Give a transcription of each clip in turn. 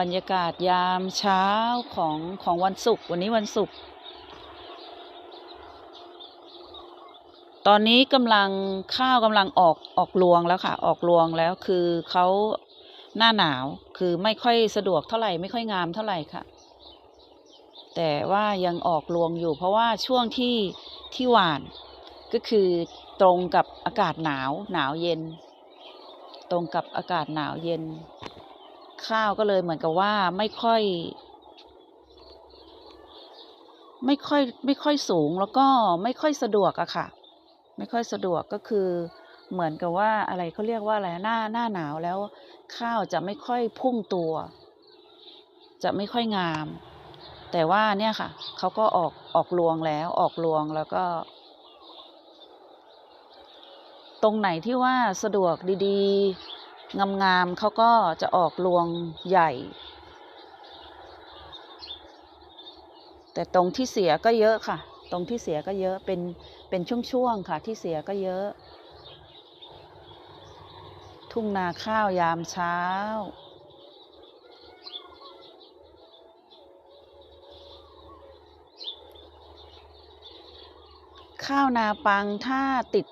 บรรยากาศยามเช้าของของวันศุกร์วันนี้วันศุกร์ตอนนี้กำลังข้าวกำลังออกออกรวงแล้วค่ะ ออกรวงแล้วคือเขาหน้าหนาวคือไม่ค่อยสะดวกเท่าไหร่ไม่ค่อยงามเท่าไหร่ค่ะ แต่ว่ายังออกรวงอยู่ เพราะว่าช่วงที่ที่หวานก็คือตรงกับอากาศหนาวหนาวเย็น ตรงกับอากาศหนาวเย็น ข้าวก็เลยเหมือนกับว่าไม่ค่อย ไม่ค่อยไม่ค่อยสูงแล้วก็ไม่ค่อยสะดวกอะค่ะ ไม่ค่อยสะดวกก็คือเหมือนกับว่าอะไรเขาเรียกว่าอะไรหน้าหน้าหนาวแล้ว ข้าวจะไม่ค่อยพุ่งตัว จะไม่ค่อยงาม แต่ว่าเนี่ยค่ะเขาก็ออกออกรวงแล้วออกรวงแล้วก็ ตรงไหนที่ว่าสะดวกดีๆ งามๆเขาก็จะออกรวงใหญ่ แต่ตรงที่เสียก็เยอะค่ะ ตรงที่เสียก็เยอะเป็นเป็นช่วงๆค่ะ ที่เสียก็เยอะ ทุ่งนาข้าวยามเช้าข้าวนาปังถ้าติด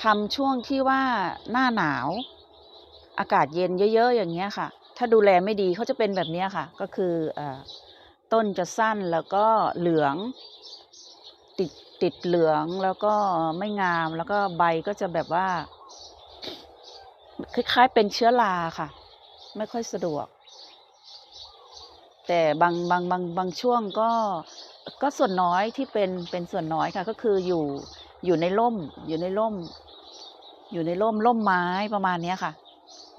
ทำช่วงที่ว่าหน้าหนาว อากาศเย็นเยอะๆอย่างเงี้ยค่ะ ถ้าดูแลไม่ดีเขาจะเป็นแบบเนี้ยค่ะ ก็คืออต้นจะสั้นแล้วก็เหลืองติดติดเหลืองแล้วก็ไม่งามแล้วก็ใบก็จะแบบว่า คล้ายๆเป็นเชื้อราค่ะ ไม่ค่อยสะดวก แต่บางบางบางบางช่วงก็ก็ส่วนน้อยที่เป็นเป็นส่วนน้อยค่ะ ก็คืออยู่อยู่ในร่มอยู่ในร่ม อยู่ในร่มร่มไม้ประมาณนี้ค่ะ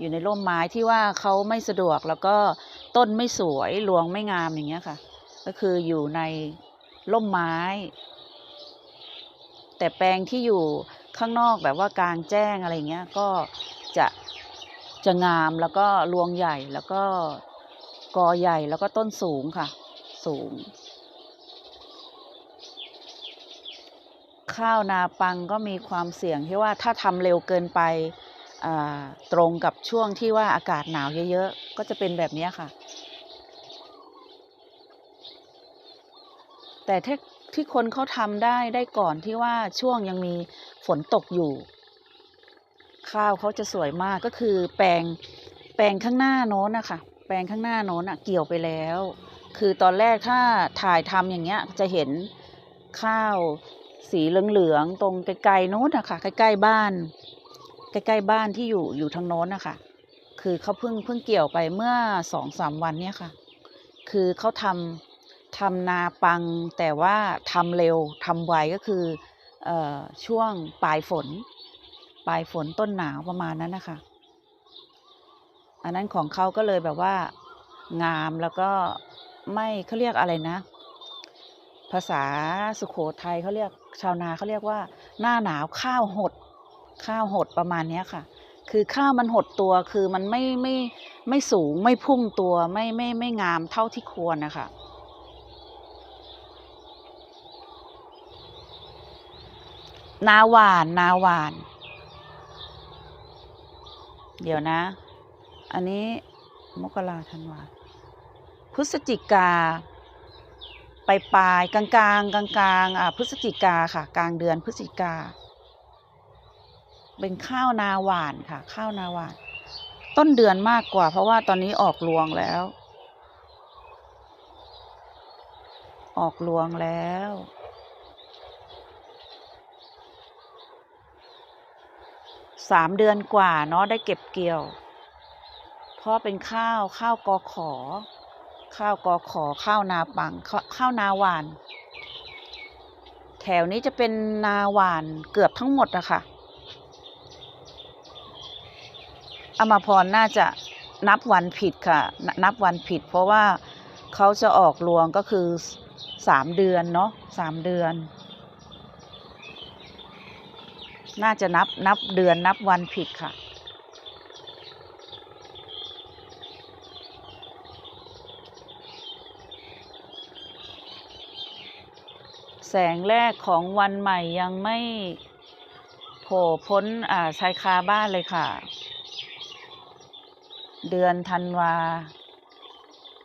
อยู่ในร่มไม้ที่ว่าเขาไม่สะดวกแล้วก็ต้นไม่สวยรวงไม่งามอย่างเงี้ยค่ะ ก็คืออยู่ในร่มไม้ แต่แปลงที่อยู่ข้างนอกแบบว่ากลางแจ้งอะไรเงี้ยก็จะจะงามแล้วก็รวงใหญ่แล้วก็กอใหญ่แล้วก็ต้นสูงค่ะ สูง ข้าวนาปังก็มีความเสี่ยงที่ว่าถ้าทำเร็วเกินไป ตรงกับช่วงที่ว่าอากาศหนาวเยอะๆ ก็จะเป็นแบบนี้ค่ะ แต่ที่คนเขาทำได้ได้ก่อนที่ว่าช่วงยังมีฝนตกอยู่ ข้าวเขาจะสวยมากก็คือแปลงแปลงข้างหน้าโน้นนะคะแปลงข้างหน้าโน้นอะเกี่ยวไปแล้ว คือตอนแรกถ้าถ่ายทำอย่างเงี้ยจะเห็นข้าวสีเหลืองๆตรงไกลๆโน้นอะค่ะใกล้ๆบ้าน ใกล้ๆบ้านที่อยู่อยู่ทางโน้นนะคะคือเขาเพิ่งเพิ่งเกี่ยวไปเมื่อสองสามวันเนี่ยค่ะ คือเขาทำทำนาปังแต่ว่าทำเร็วทำไวก็คือเอ่อช่วงปลายฝน ปลายฝนต้นหนาวประมาณนั้นนะคะอันนั้นของเขาก็เลยแบบว่างามแล้วก็ไม่เขาเรียกอะไรนะ ภาษาสุโขทัยเขาเรียกชาวนาเขาเรียกว่า หน้าหนาวข้าวหด ข้าวหดประมาณนี้ค่ะ คือข้าวมันหดตัวคือมันไม่ไม่ไม่สูงไม่พุ่งตัวไม่ไม่ไม่งามเท่าที่ควรนะคะนาหวานนาหวาน เดี๋ยวนะ อันนี้มกราธันวาพฤศจิกาไปปลายกลางกลางกลางกลางอ่าพฤศจิกาค่ะ กลางเดือนพฤศจิกา เป็นข้าวนาหวานค่ะ ข้าวนาหวาน ต้นเดือนมากกว่า เพราะว่าตอนนี้ออกรวงแล้ว ออกรวงแล้วสามเดือนกว่าเนาะได้เก็บเกี่ยว เพราะเป็นข้าวข้าวกอขอ ข้าวกอขอข้าวนาปังข้าข้าวนาหวาน แถวนี้จะเป็นนาหวานเกือบทั้งหมดอะค่ะ อมาพรน่าจะนับวันผิดค่ะ นับวันผิด เพราะว่าเขาจะออกรวงก็คือสามเดือนเนาะสามเดือน น่าจะนับนับเดือนนับวันผิดค่ะ แสงแรกของวันใหม่ยังไม่โผล่พ้นอ่าชายคาบ้านเลยค่ะ เดือนธันวา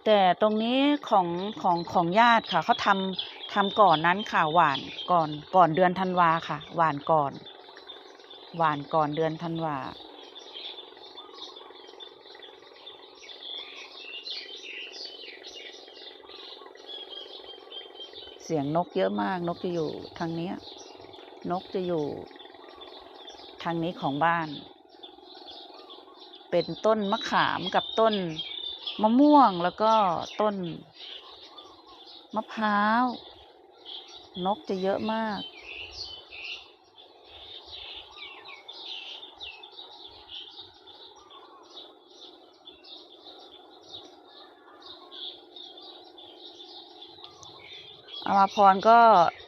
แต่ตรงนี้ของของของญาติค่ะเขาทำทำก่อนนั้นค่ะหวานก่อนก่อนเดือนธันวาค่ะ หวานก่อน หวานก่อนเดือนธันวาเสียงนกเยอะมากนกจะอยู่ทางนี้นกจะอยู่ ทางนี้ของบ้าน เป็นต้นมะขามกับต้นมะม่วงแล้วก็ต้นมะพร้าว นกจะเยอะมาก อมาพรก็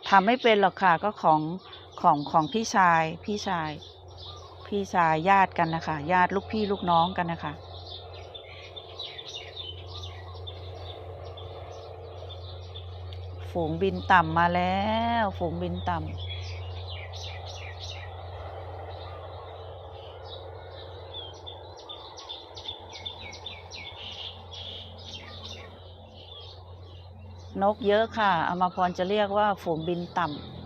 ทำไม่เป็นหรอกค่ะ ก็ของของของพี่ชายพี่ชาย พี่ชายญาติกันนะคะ ญาติลูกพี่ลูกน้องกันนะคะ ฝูงบินต่ำมาแล้ว ฝูงบินต่ำนกเยอะค่ะอมาพรจะเรียกว่าฝูงบินต่ำ